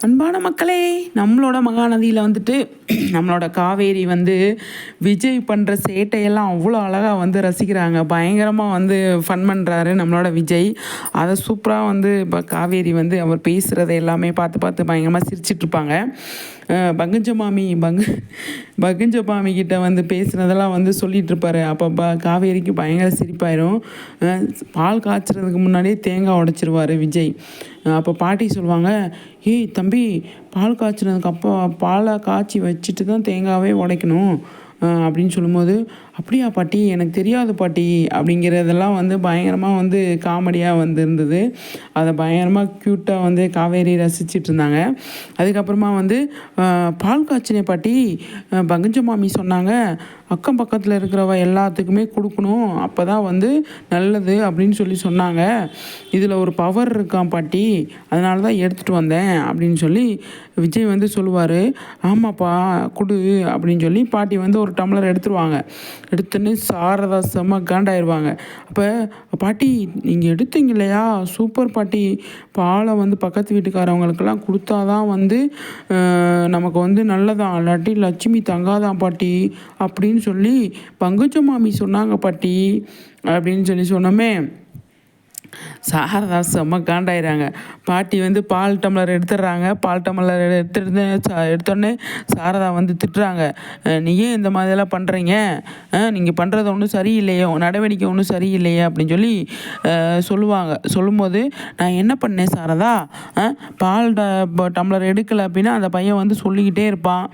அன்பான மக்களே நம்மளோட மகாநதியில் வந்துட்டு நம்மளோட காவேரி வந்து விஜய் பண்ணுற சேட்டையெல்லாம் அவ்வளோ அழகாக வந்து ரசிக்கிறாங்க. பயங்கரமாக வந்து ஃபன் பண்ணுறாரு நம்மளோட விஜய். அதை சூப்பராக வந்து இப்போ காவேரி வந்து அவர் பேசுகிறத எல்லாமே பார்த்து பார்த்து பயங்கரமாக சிரிச்சிட்ருப்பாங்க பங்கஜ மாமி பங்கு பங்கஜ மாமி கிட்ட வந்து பேசுனதெல்லாம் வந்து சொல்லிகிட்டு இருப்பாரு அப்போ ப காவேரிக்கு பயங்கர சிரிப்பாயிரும். பால் காய்ச்சறதுக்கு முன்னாடியே தேங்காய் உடைச்சிருவாரு விஜய். அப்போ பாட்டி சொல்லுவாங்க ஏய் தம்பி பால் காய்ச்சினதுக்கு அப்போ பாலை காய்ச்சி வச்சுட்டு தான் தேங்காவே உடைக்கணும். அப்படின்னு சொல்லும்போது அப்படியா பாட்டி? எனக்கு தெரியாது பாட்டி. அப்படிங்கிறதெல்லாம் வந்து பயங்கரமாக வந்து காமெடியாக வந்து இருந்தது அதை பயங்கரமாக க்யூட்டாக வந்து காவேரி ரசிச்சிட்டு இருந்தாங்க அதுக்கப்புறமா வந்து பால் காய்ச்சினே பாட்டி. பங்கஞ்ச மாமி சொன்னாங்க அக்கம் பக்கத்தில் இருக்கிறவ எல்லாத்துக்குமே கொடுக்கணும். அப்போ தான் வந்து நல்லது அப்படின்னு சொல்லி சொன்னாங்க. இதில் ஒரு பவர் இருக்கான் பாட்டி. அதனால தான் எடுத்துகிட்டு வந்தேன் அப்படின்னு சொல்லி விஜய் வந்து சொல்லுவார். ஆமாப்பா கொடு அப்படின்னு சொல்லி பாட்டி வந்து ஒரு டம்ளர் எடுத்துருவாங்க. எடுத்துன்னு சாரதா செம்ம காண்டாயிருவாங்க அப்போ பாட்டி நீங்கள் எடுத்தீங்க இல்லையா? சூப்பர் பாட்டி. பாலை வந்து பக்கத்து வீட்டுக்காரவங்களுக்கெல்லாம் கொடுத்தாதான் வந்து நமக்கு வந்து நல்லதான் இல்லாட்டி லட்சுமி தங்காதான் பாட்டி அப்படின்னு சொல்லி பங்குச்ச மாமி சொன்னாங்க பாட்டி அப்படின்னு சொல்லி சொன்னோமே. சாரதா செம்ம காண்டாயிறாங்க. பாட்டி வந்து பால் டம்ளர் எடுத்துடுறாங்க. பால் டம்ளர் எடுத்துட்டு சா- எடுத்தோடனே சாரதா வந்து திட்டுறாங்க. நீ ஏன் இந்த மாதிரிலாம் பண்ணுறீங்க நீங்கள் பண்ணுறது ஒன்றும் சரியில்லையே நடவடிக்கை ஒன்றும் சரியில்லையே அப்படின்னு சொல்லி சொல்லுவாங்க. சொல்லும்போது நான் என்ன பண்ணேன் சாரதா? பால் ட- டம்ளர் எடுக்கலை அப்படின்னா அந்த பையன் வந்து சொல்லிக்கிட்டே இருப்பான்.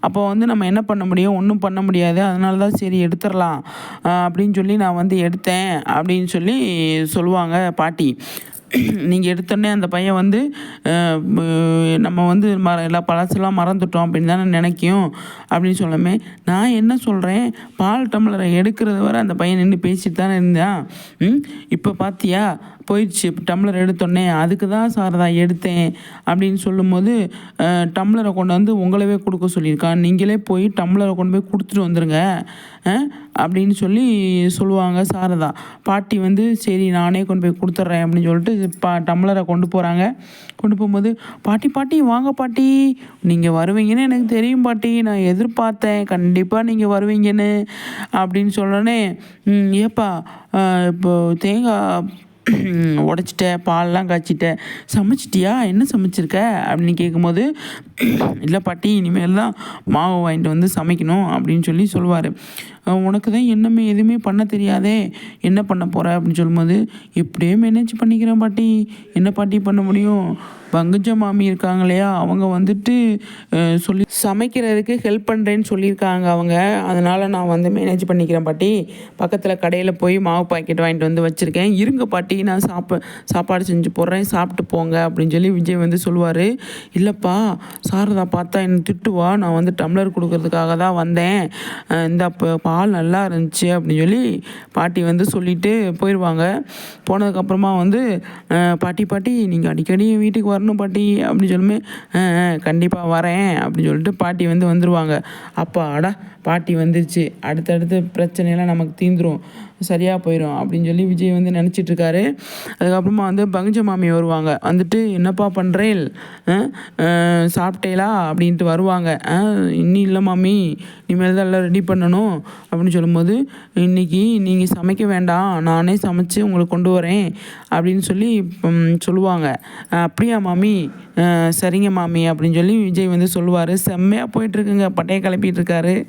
அப்போ வந்து நம்ம என்ன பண்ண முடியும்? ஒன்றும் பண்ண முடியாது. அதனால தான் சரி எடுத்துடலாம். அப்படின்னு சொல்லி நான் வந்து எடுத்தேன் அப்படின்னு சொல்லி சொல்லுவாங்க. பாட்டி நீங்கள் எடுத்தோடனே அந்த பையன் வந்து நம்ம வந்து ம எல்லா பழசெல்லாம் மறந்துட்டோம் அப்படின்னு தானே நினைக்கும் அப்படின்னு சொல்லாமே. நான் என்ன சொல்கிறேன் பால் டம்ளரை எடுக்கிறது வரை அந்த பையன் நின்று பேசிட்டு தானே இருந்தான். இப்போ பார்த்தியா போயிடுச்சு. டம்ளர் எடுத்தோடனே அதுக்கு தான் சாரதா எடுத்தேன் அப்படின்னு சொல்லும்போது டம்ளரை கொண்டு வந்து உங்களவே கொடுக்க சொல்லியிருக்கான் நீங்களே போய் டம்ளரை கொண்டு போய் கொடுத்துட்டு வந்துடுங்க அப்படின்னு சொல்லி சொல்லுவாங்க சாரதா. பாட்டி வந்து சரி நானே கொண்டு போய் கொடுத்துட்றேன் அப்படின்னு சொல்லிட்டு பா டம்ளரை கொண்டு போகிறாங்க கொண்டு போகும்போது பாட்டி பாட்டி வாங்க பாட்டி. நீங்கள் வருவீங்கன்னு எனக்கு தெரியும் பாட்டி. நான் எதிர்பார்த்தேன். கண்டிப்பாக நீங்கள் வருவீங்கன்னு அப்படின்னு சொன்னோடனே ஏப்பா இப்போ தேங்காய் உடச்சிட்ட பால்லாம் காய்ச்சிட்ட சமைச்சிட்டியா? என்ன சமைச்சிருக்க? அப்படின்னு கேட்கும்போது இல்லை பாட்டி இனிமேல் தான் மாவு வாங்கிட்டு வந்து சமைக்கணும் அப்படின்னு சொல்லி சொல்லுவார். உனக்கு தான் என்னமே எதுவுமே பண்ண தெரியாதே. என்ன பண்ண போகிற அப்படின்னு சொல்லும்போது எப்படியே மேனேஜ் பண்ணிக்கிறேன் பாட்டி. என்ன பாட்டி பண்ண முடியும்? பங்குஜ மாமி இருக்காங்க இல்லையா? அவங்க வந்துட்டு சொல்லி சமைக்கிறதுக்கு ஹெல்ப் பண்ணுறேன்னு சொல்லியிருக்காங்க அவங்க. அதனால் நான் வந்து மேனேஜ் பண்ணிக்கிறேன் பாட்டி. பக்கத்தில் கடையில் போய் மாவு பாக்கெட் வாங்கிட்டு வந்து வச்சுருக்கேன். இருங்க பாட்டி நான் சாப்ப சாப்பாடு செஞ்சு போடுறேன். சாப்பிட்டு போங்க அப்படின்னு சொல்லி விஜய் வந்து சொல்லுவார். இல்லைப்பா சாரதா பார்த்தா என்னை திட்டுவா. நான் வந்து டம்ளர் கொடுக்கறதுக்காக தான் வந்தேன். இந்த அப்போ பால் நல்லா இருந்துச்சு அப்படின்னு சொல்லி பாட்டி வந்து சொல்லிவிட்டு போயிடுவாங்க போனதுக்கப்புறமா வந்து பாட்டி பாட்டி நீங்கள் அடிக்கடி வீட்டுக்கு வர வரணும் பாட்டி அப்படின்னு சொல்லுமே. கண்டிப்பாக வரேன் அப்படின்னு சொல்லிட்டு பாட்டி வந்து வந்துடுவாங்க அப்பா அடா பாட்டி வந்துருச்சு. அடுத்தடுத்து பிரச்சனையெல்லாம் நமக்கு தீந்துடும் சரியாக போயிடும் அப்படின்னு சொல்லி விஜய் வந்து நினச்சிட்டு இருக்காரு அதுக்கப்புறமா வந்து பங்குஜ மாமி வருவாங்க. வந்துட்டு என்னப்பா பண்ணுறேன் சாப்பிட்டேலா? அப்படின்ட்டு வருவாங்க. இன்னும் இல்லை மாமி. இனிமேல் தான் எல்லாம் ரெடி பண்ணணும். அப்படின்னு சொல்லும்போது இன்னைக்கு நீங்கள் சமைக்க வேண்டாம். நானே சமைச்சு உங்களுக்கு கொண்டு வரேன். அப்படின்னு சொல்லி சொல்லுவாங்க. அப்படியா மாமி? சரிங்க மாமி. அப்படின்னு சொல்லி விஜய் வந்து சொல்லுவார். செம்மையாக போயிட்டுருக்குங்க பட்டையை கிளப்பிட்டு இருக்காரு